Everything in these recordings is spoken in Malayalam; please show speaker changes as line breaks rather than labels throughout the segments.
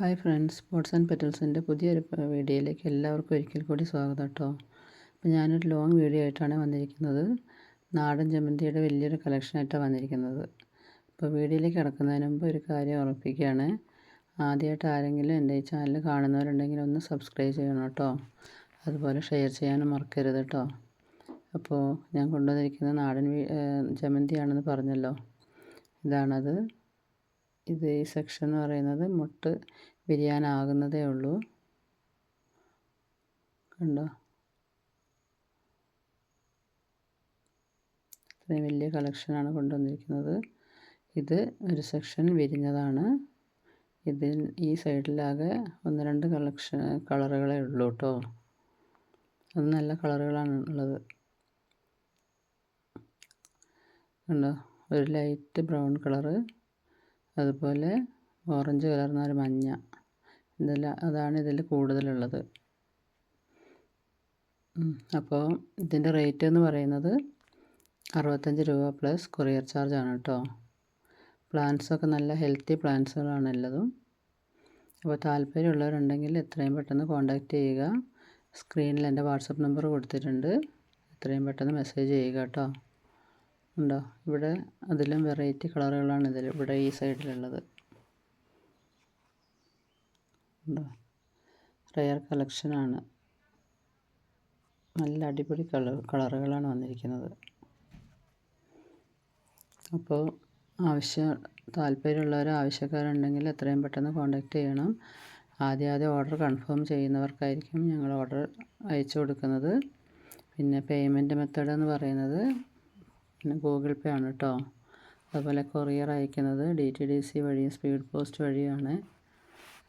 ഹായ് ഫ്രണ്ട്സ് സ്പോർട്സ് ആൻഡ് പെറ്റൽസിന്റെ പുതിയൊരു വീഡിയോയിലേക്ക് എല്ലാവർക്കും ഒരിക്കൽ കൂടി സ്വാഗതം കേട്ടോ. അപ്പോൾ ഞാനൊരു ലോങ് വീഡിയോ ആയിട്ടാണ് വന്നിരിക്കുന്നത്. നാടൻ ജമന്തിയുടെ വലിയൊരു കളക്ഷനായിട്ടാണ് വന്നിരിക്കുന്നത്. അപ്പോൾ വീഡിയോയിലേക്ക് കിടക്കുന്നതിന് മുമ്പ് ഒരു കാര്യം ഉറപ്പിക്കുകയാണ്. ആദ്യമായിട്ട് ആരെങ്കിലും എന്റെ ഈ ചാനൽ കാണുന്നവരുണ്ടെങ്കിൽ ഒന്ന് സബ്സ്ക്രൈബ് ചെയ്യണം കേട്ടോ. അതുപോലെ ഷെയർ ചെയ്യാനും മറക്കരുത് കേട്ടോ. അപ്പോൾ ഞാൻ കൊണ്ടുവന്നിരിക്കുന്ന നാടൻ ജമന്തിയാണെന്ന് പറഞ്ഞല്ലോ. ഇതാണത്. ഇത് ഈ സെക്ഷൻ എന്ന് പറയുന്നത് മുട്ട് വിരിയാനാകുന്നതേ ഉള്ളൂ. കണ്ടോ? ഇത്രയും വലിയ കളക്ഷനാണ് കൊണ്ടുവന്നിരിക്കുന്നത്. ഇത് ഒരു സെക്ഷൻ വിരിഞ്ഞതാണ്. ഇതിൽ ഈ സൈഡിലാകെ ഒന്ന് രണ്ട് കളക്ഷൻ കളറുകളേ ഉള്ളൂ കേട്ടോ അത് നല്ല കളറുകളാണ് ഉള്ളത്. കണ്ടോ? ഒരു ലൈറ്റ് ബ്രൗൺ കളറ് അതുപോലെ ഓറഞ്ച് കലർന്ന ഒരു മഞ്ഞ. ഇതെല്ലാം അതാണ് ഇതിൽ കൂടുതലുള്ളത്. അപ്പോൾ ഇതിന്റെ റേറ്റ് എന്ന് പറയുന്നത് അറുപത്തഞ്ച് രൂപ പ്ലസ് കൊറിയർ ചാർജ് ആണ് കേട്ടോ. പ്ലാന്റ്സൊക്കെ നല്ല ഹെൽത്തി പ്ലാന്റ്സുകളാണ് ഉള്ളതും അപ്പോൾ താല്പര്യമുള്ളവരുണ്ടെങ്കിൽ എത്രയും പെട്ടെന്ന് കോൺടാക്റ്റ് ചെയ്യുക. സ്ക്രീനിൽ എന്റെ വാട്സപ്പ് നമ്പർ കൊടുത്തിട്ടുണ്ട്. എത്രയും പെട്ടെന്ന് മെസ്സേജ് ചെയ്യുക കേട്ടോ. ഉണ്ടോ? ഇവിടെ അതിലും വെറൈറ്റി കളറുകളാണ് ഇതിൽ ഇവിടെ ഈ സൈഡിലുള്ളത് ഉണ്ടോ? റെയർ കളക്ഷനാണ് നല്ല അടിപൊളി കളർ കളറുകളാണ് വന്നിരിക്കുന്നത്. അപ്പോൾ ആവശ്യം താല്പര്യമുള്ളവർ ആവശ്യക്കാരുണ്ടെങ്കിൽ എത്രയും പെട്ടെന്ന് കോൺടാക്റ്റ് ചെയ്യണം. ആദ്യം ആദ്യം ഓർഡർ കൺഫേം ചെയ്യുന്നവർക്കായിരിക്കും ഞങ്ങൾ ഓർഡർ അയച്ചു കൊടുക്കുന്നത്. പിന്നെ പേയ്മെന്റ് മെത്തേഡ് എന്ന് പറയുന്നത് പിന്നെ ഗൂഗിൾ പേ ആണ് കേട്ടോ അതുപോലെ കൊറിയർ അയക്കുന്നത് ഡി ടി ഡി സി വഴിയും സ്പീഡ് പോസ്റ്റ് വഴിയാണ്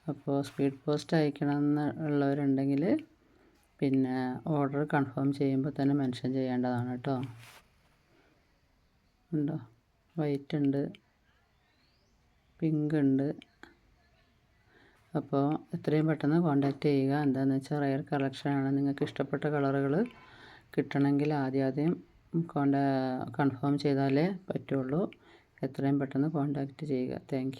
അപ്പോൾ സ്പീഡ് പോസ്റ്റ് അയക്കണം എന്നുള്ളവരുണ്ടെങ്കിൽ പിന്നെ ഓർഡർ കൺഫേം ചെയ്യുമ്പോൾ തന്നെ മെൻഷൻ ചെയ്യേണ്ടതാണ് കേട്ടോ ഉണ്ടോ? വൈറ്റ് ഉണ്ട്. പിങ്ക് ഉണ്ട്. അപ്പോൾ എത്രയും പെട്ടെന്ന് കോൺടാക്റ്റ് ചെയ്യുക. എന്താണെന്ന് വെച്ചാൽ റയർ കളക്ഷനാണ് നിങ്ങൾക്ക് ഇഷ്ടപ്പെട്ട കളറുകൾ കിട്ടണമെങ്കിൽ ആദ്യം ആദ്യം കോണ്ടാ കൺഫേം ചെയ്താലേ പറ്റുള്ളൂ. എത്രയും പെട്ടെന്ന് കോൺടാക്റ്റ് ചെയ്യുക. താങ്ക്